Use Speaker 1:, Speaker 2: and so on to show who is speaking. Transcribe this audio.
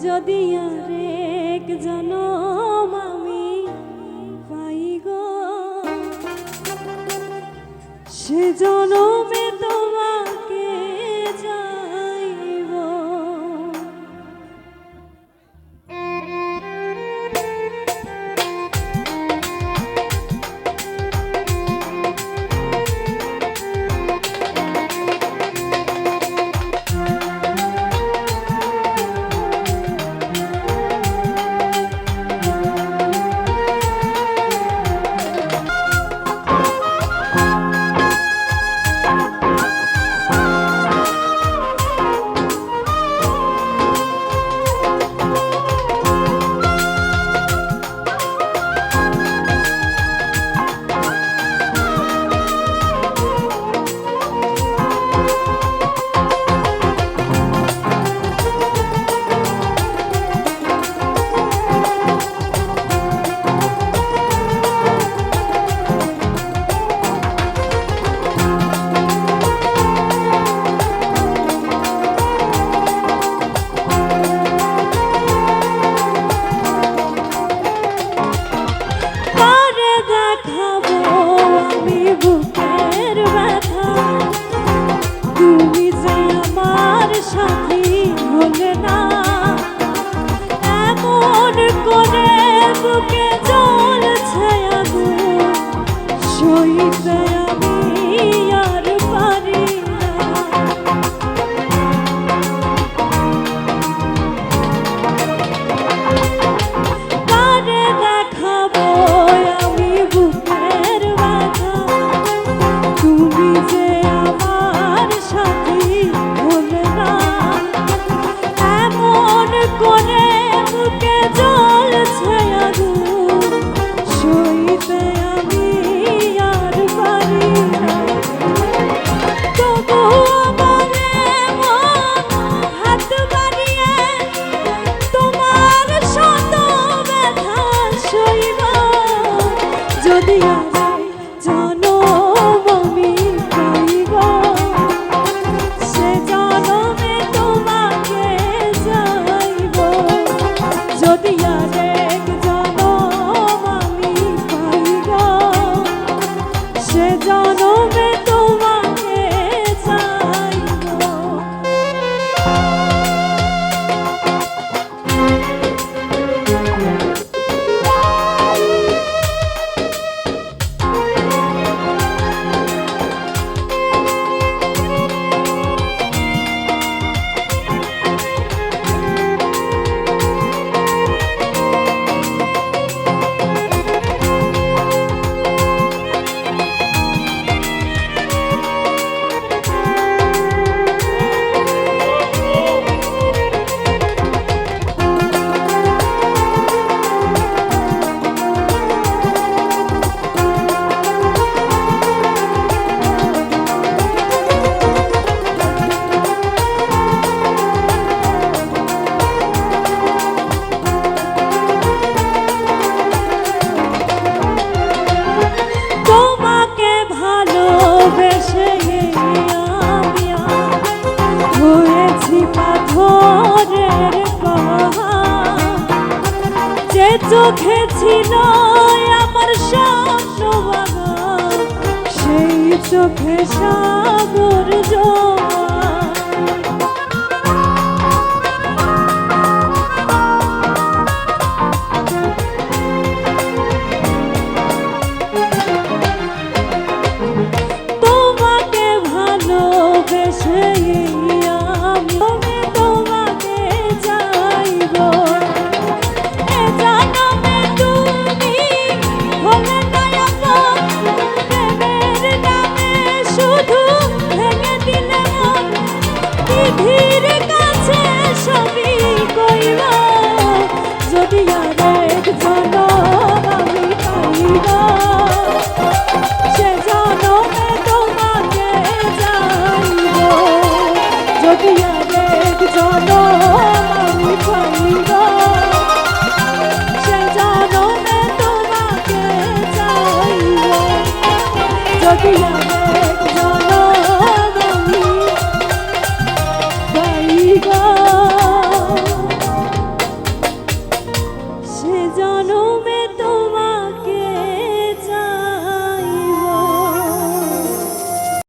Speaker 1: যদি আরেক জনম আমি পাই গো সে জনমে চোখে ছিল আমার স্বপ্ন সেই চোখে সাগর জোয়া কাছে সবই কইব। যদি